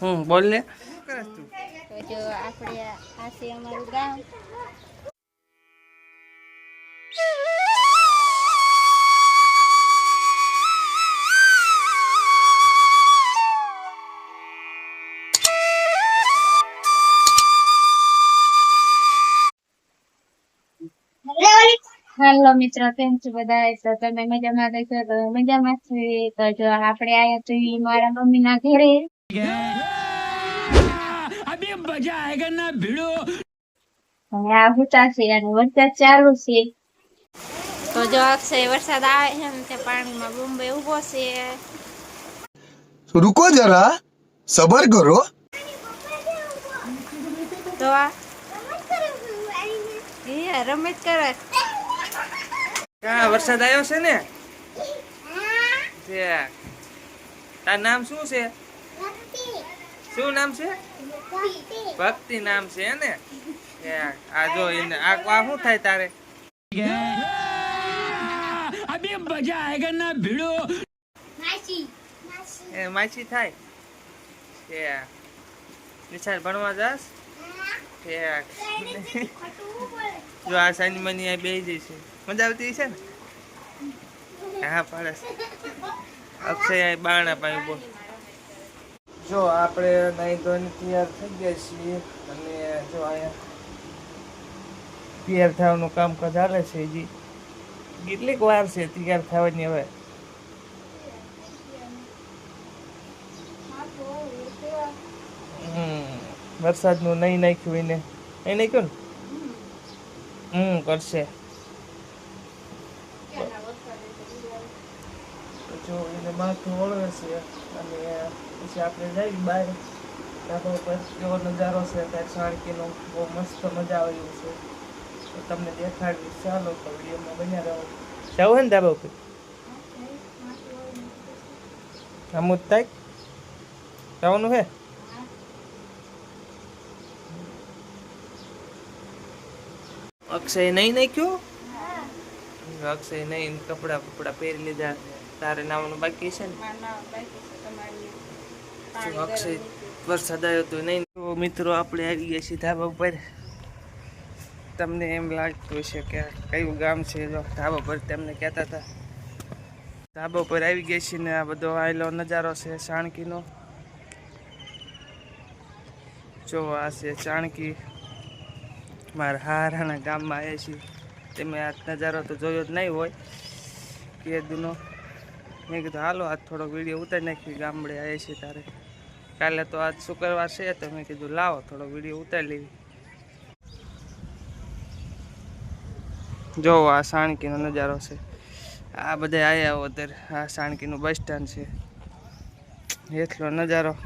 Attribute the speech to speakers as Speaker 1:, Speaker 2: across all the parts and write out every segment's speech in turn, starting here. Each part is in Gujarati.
Speaker 1: હું બોલ ને.
Speaker 2: તો જો આપણે આ છે અમારું ગામ. હાલો મિત્રો કેમ છો બધા? તો તમે મજામાં રહેશો તો મજામાં છે તો જો આપણે આયા તો ઈ મારા મમ્મી ના ઘરે હવે આ હુતા છે અને વરસાદ ચાલુ છે તો જો અક્ષય વરસાદ આવે છે ને તે પાણીમાં બોમ્બે ઉભો છે
Speaker 3: रुको जरा सबर करो
Speaker 2: તો આ એ રમત કરે
Speaker 1: હા વરસાદ આવ્યો છે ને છે તાર નામ શું છે શું નામ છે? ભક્તિ નામ છે ને. આ જોઈને આ આ શું થાય તારે? એ માછી થાય? છે નિશાળ ભણવા જાસ? છે જો આ સાંજ મની આ બેહી જઈ મજા આવતી છે ને? હા પાડે. અક્ષય બાણા બારણા બોલ જો આપણે નહીં ધોઈને તૈયાર થઈ ગયા છીએ અને જો અહીંયા તૈયાર થવાનું કામ ચાલે છે હજી. કેટલીક વાર છે તૈયાર થવાની હવે? વરસાદનું નહીં નાખ્યું એને. નહીં નાખ્યું ને? હમ કરશે. જો એને માથું વળવે છે અને પછી આપણે જઈએ બહાર ત્યાં તો કેવો નજારો છે ત્યાં સાણકીનો બહુ મસ્ત મજા આવી છે. તો તમને દેખાડીશ ચાલો તો વિડીયોમાં બન્યા રહો. જવું ને ધાબા ઉપર? અમુદ જ જવાનું હે? અક્ષય નહીં નાખ્યો? અક્ષય નહીં કપડા કપડા પહેરી લીધા. તારે નાવાનું બાકી છે ને? અક્ષય વરસાદ આવ્યો તો નહીં. તો મિત્રો, આપણે આવી ગયા છીએ ધાબા ઉપર. તમને એમ લાગતું હશે કે કયું ગામ છે? ધાબા પર તેમને કહેતા હતા. ધાબા પર આવી ગયા છીએ ને આ બધો આવેલો નજારો છે ચાણકીનો જો, આ છે ચાણકી મારા હારાના ગામમાં આવ્યા છીએ. તમે આ નજારો તો જોયો જ નહીં હોય. કે દુનો. મેં કીધું, હાલો આજ થોડોક વીડિયો ઉતારી નાખી ગામડે આવ્યા છીએ તારે. કાલે તો આજ શુક્રવાર છે તો મેં કીધું, લાવો થોડો વીડિયો ઉતારી લેવી જો આ સાણકીનો નજારો છે. આ બધા આવ્યા અત્યારે. આ સાણકીનું બસ સ્ટેન્ડ છે. એટલો નજારો.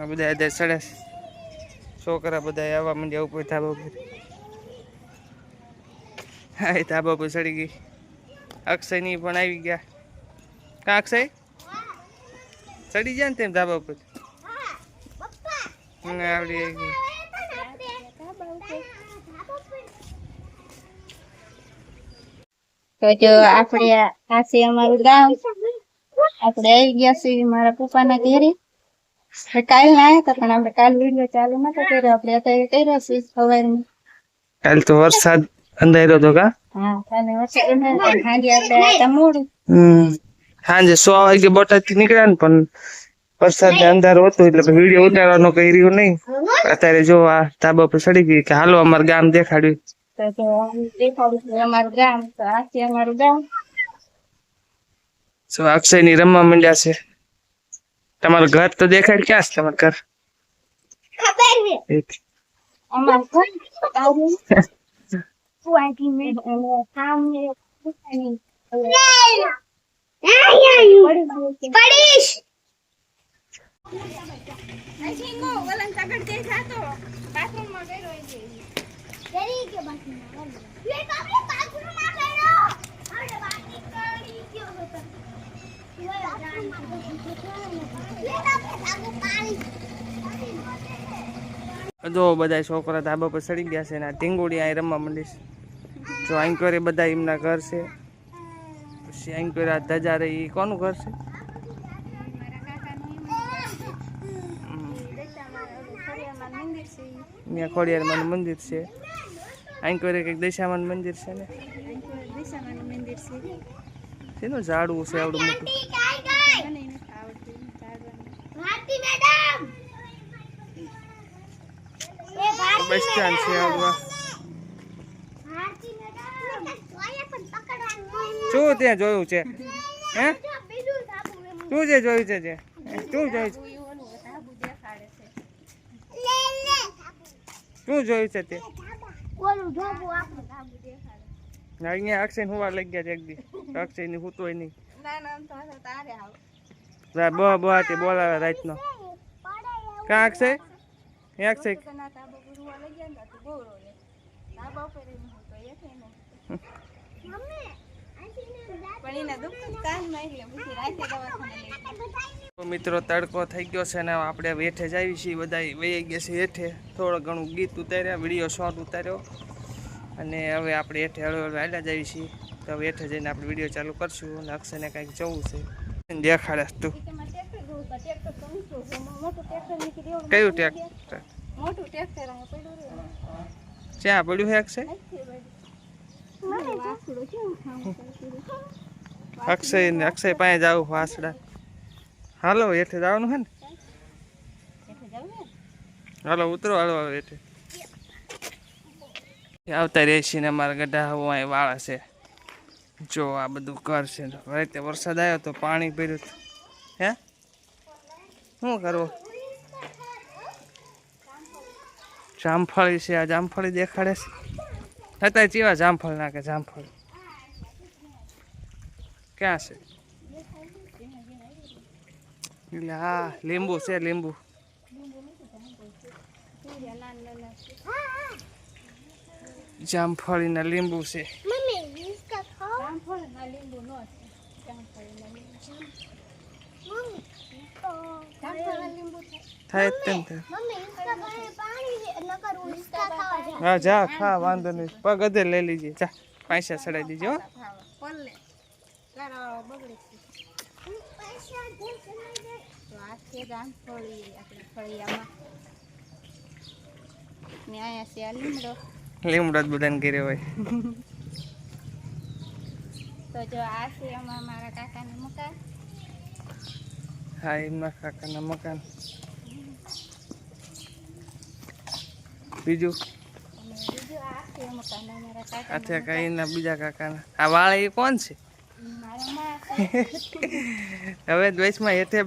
Speaker 1: આ બધા અત્યારે સડે છોકરા બધા આવવા માંડ્યા ઉપર ધાબા ઉપર. હા, એ ધાબા ઉપર ચડી ગઈ. અક્ષયની પણ આવી ગયા. કાં અક્ષય? ચડી ગયા ને તેમ ધાબા ઉપર હમ, આવડી આવી ગઈ
Speaker 2: તો જો આપણે આ છે અમારું ગામ આપણે આવી ગયા છીએ મારા પપ્પાના ઘરે આપણે કાલ ના આવ્યા હતા પણ આપણે કાલ વીડિયો ચાલુ નતો કર્યો આપણે અત્યારે કર્યો છે સવારમાં
Speaker 1: કાલ તો વરસાદ અંધાર્યો હતો કા
Speaker 2: હા કાલે વરસાદ નતો પણ સાંજે આપણે આવ્યા હતા મોડું
Speaker 1: હમ સાંજે સો વાગે બોટાદથી નીકળ્યા ને પણ વરસાદ ને અંધારો હતો એટલે વીડિયો ઉતારવાનો કઈ રહ્યો નહીં. અત્યારે જો આ ધાબા પર ચડી ગઈ કે હાલો અમારું ગામ દેખાડ્યું.
Speaker 2: તો
Speaker 1: અક્ષયની રમવા માંડ્યા છે. તમારું ઘર તો દેખાય ક્યાં છે તમારું ઘર? એક.
Speaker 2: પડીશ.
Speaker 1: જો બધા છોકરા ધાબા પર સડી ગયા છે ને આ ટીંગોડી અહીં રમવા માંડીશ. જો જો કરે બધા એમના ઘર છે. પછી એમ કર્યા ધજા રહી એ કોનું ઘર છે? ત્યાં ખોડિયારમાં મંદિર છે. અહીં કરે કંઈક દશામાન મંદિર છે ને? શેનું ઝાડવું છે આવડું મોટું? બસ સ્ટેન્ડ છે આવડવા. શું ત્યાં જોયું છે? હે? શું છે જોયું છે જે? શું જોયું છે? શું જોયું છે તે? અહીંયા અક્ષય હુવા લઈ છે એક દી. અક્ષયની હું નહીં. બો બો તે બોલાવે રાતનો. કાં અક્ષય?
Speaker 2: બહુ
Speaker 1: મિત્રો તડકો થઈ ગયો છે ને આપણે વેઠે જ આવી છીએ બધા વહી ગયા છે હેઠે. થોડું ઘણું ગીત ઉતાર્યા વીડિયો શોર્ટ ઉતાર્યો. અને હવે આપણે હેઠે હળવે વાયલા જ આવી છીએ. તો હવે હેઠે જઈને આપણે વીડિયો ચાલુ કરશું અને અક્ષયને કાંઈક જવું છે. દેખાડે તું. કયું ટ્રેક્ટર
Speaker 2: મોટું ટ્રેક્ટર.
Speaker 1: ક્યાં પડ્યું છે અક્ષય
Speaker 2: નથી પડ્યું. મને વાસળું કેવું ખાવું પડતું.
Speaker 1: અક્ષય અક્ષય પાસે જાવ વાસડા. હાલો, હેઠે જવાનું છે ને. હાલો, ઉતરો, હાલો હાલો, હેઠે. આવતા રહે છે ને અમારા ગઢા હોય વાળા છે. જો, આ બધું ઘર છે રાતે વરસાદ આવ્યો તો પાણી હતું. હે? શું કરવું? જામફળી છે, આ જામફળી દેખાડે છે. અત્યારે ચેવા જામફળ નાખે જામફળ ક્યાં છે એટલે હા લીંબુ છે લીંબુ
Speaker 2: જામફળી ના લીંબુ છે.
Speaker 1: જામફળીના લીંબુ છે
Speaker 2: લીંબુ નો છે. જામફળના લીંબુ. જામફળના તેમ થાય.
Speaker 1: થાય. હા જા ખા વાંધો નહીં. પગ અધે લઈ લીજે. જા પૈસા ચડાવી દીજો
Speaker 2: લીમડો
Speaker 1: લીમડો જ બધાને ઘેરે હોય.
Speaker 2: તો જો આ છે અમારા મારા કાકાનું મકાન.
Speaker 1: હા એમના કાકાના મકાન. બીજું
Speaker 2: અને બીજું આ છે મકાન અમારા
Speaker 1: આ
Speaker 2: કાકા
Speaker 1: છે કઈ ના બીજા કાકાના. આ વાળા એ કોણ છે? હવે દ્વેષમાં હેઠે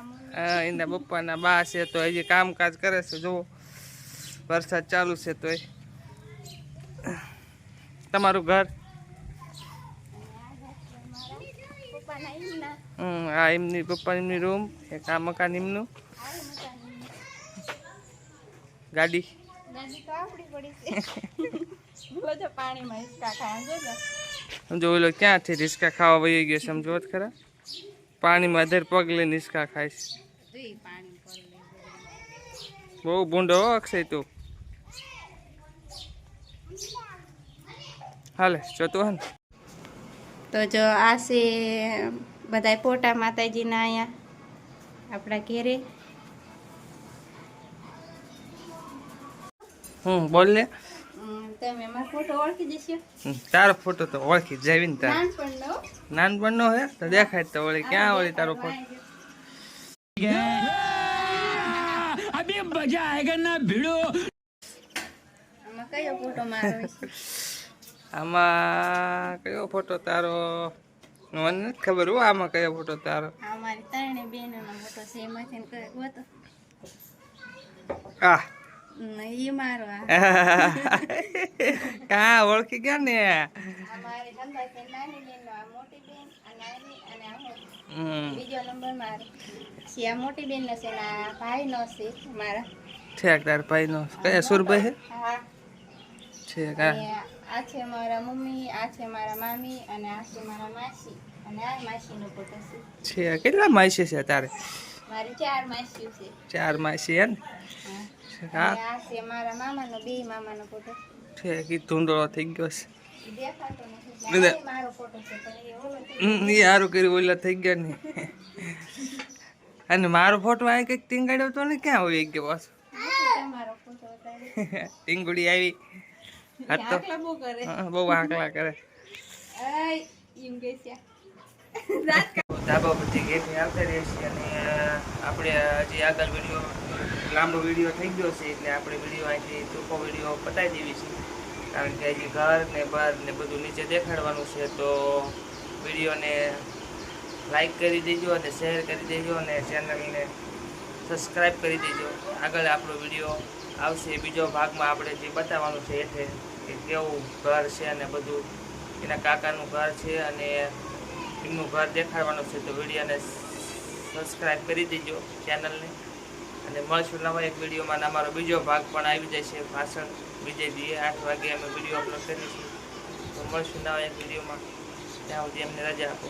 Speaker 2: મમ્મી
Speaker 1: એના પપ્પાના બા છે તો હજી કામકાજ કરે છે. જુઓ, વરસાદ ચાલુ છે તોય. તમારું ઘર
Speaker 2: પપ્પાના ઈમના
Speaker 1: હમ, આ એમની પપ્પાની રૂમ એક આ મકાન એમનું. ગાડી સમજો ઓલો ક્યાંથી રિસ્કા ખાવા વહી ગયો સમજો ખરા. પાણીમાં અધેર પગ લઈને
Speaker 2: લે
Speaker 1: બહુ ભૂંડો અક્ષય તું. હાલે, જોતું હે
Speaker 2: તો જો આ છે બધા ફોટા માતાજીના અહીંયા આપણા ઘેરે.
Speaker 1: હમ બોલ ને.
Speaker 2: હમ, તમે મારો ફોટો ઓળખી જશો?
Speaker 1: તારો ફોટો તો ઓળખી જાવી ને તારો.
Speaker 2: નાનપણનો?
Speaker 1: નાનપણનો હે? તો દેખાય તો વળી ક્યાં વળી તારો ફોટો?
Speaker 2: આમાં કયો ફોટો મારો
Speaker 1: આમાં કયો ફોટો તારો? મને નથી ખબર હો આમાં કયો ફોટો તારો?
Speaker 2: આ મારી ત્રણે બહેનોનો ફોટો છે એમાંથી કયો ગોતો
Speaker 1: આ
Speaker 2: ઈ મારો
Speaker 1: કા ઓળખી ગયા ને.
Speaker 2: આ મારી છે નાની બેનનો આ મોટી બેન અને આ બીજો નંબર મારો. છે આ મોટી બેનનો છે ને આ ભાઈનો છે મારા.
Speaker 1: ઠેક તાર ભાઈનો. કયા સુરભાઈ હે.
Speaker 2: હા.
Speaker 1: ઠેક
Speaker 2: આ છે મારા મમ્મી આ છે મારા મામી અને આ છે મારા માસી. અને આ માસીનો ફોટો છે.
Speaker 1: છે કેટલા માસી છે તારે?
Speaker 2: મારી ચાર માસી છે.
Speaker 1: ચાર માસી હે. ને
Speaker 2: આ છે મારા મામાનો બે મામાનો ફોટો
Speaker 1: છે ઈ ધૂંધળો થઈ ગયો છે.
Speaker 2: દેખાતો નથી. મારો ફોટો છે પણ એ
Speaker 1: સારું કર્યું ઓલા થઈ ગયા ને. અને મારો ફોટો આ કંઈક ટીંગાડ્યો તો ને ક્યાં હોય ગયો પાછો. ટીંગુડી આવી. તો
Speaker 2: બહુ
Speaker 1: હા, આકલા કરે. ધાબા પરથી ગેટ આવતા રહીએ છીએ અને આપણે હજી આગળ વીડિયો લાંબો વીડિયો થઈ ગયો છે એટલે આપણે વીડિયો અહીંથી ટૂંકો વીડિયો પતાવી દેવી છે. કારણ કે હજી ઘર ને બહાર ને બધું નીચે દેખાડવાનું છે તો વિડીયોને લાઈક કરી દેજો અને શેર કરી દેજો અને ચેનલને સબસ્ક્રાઈબ કરી દેજો. આગળ આપણો વીડિયો આવશે બીજો ભાગમાં આપણે જે બતાવવાનું છે એ છે કે કેવું ઘર છે અને બધું. એના કાકાનું ઘર છે અને એમનું ઘર દેખાડવાનું છે, તો વિડીયોને સબસ્ક્રાઈબ કરી દેજો ચેનલને અને મળશું નવા એક વિડીયોમાં અમારો બીજો ભાગ પણ આવી જશે ભાષણ. વિજય દીએ આઠ વાગે અમે વીડિયો અપલોડ કરીશું. તો મળશું નવા એક વિડીયોમાં. ત્યાં સુધી અમને રજા આપો.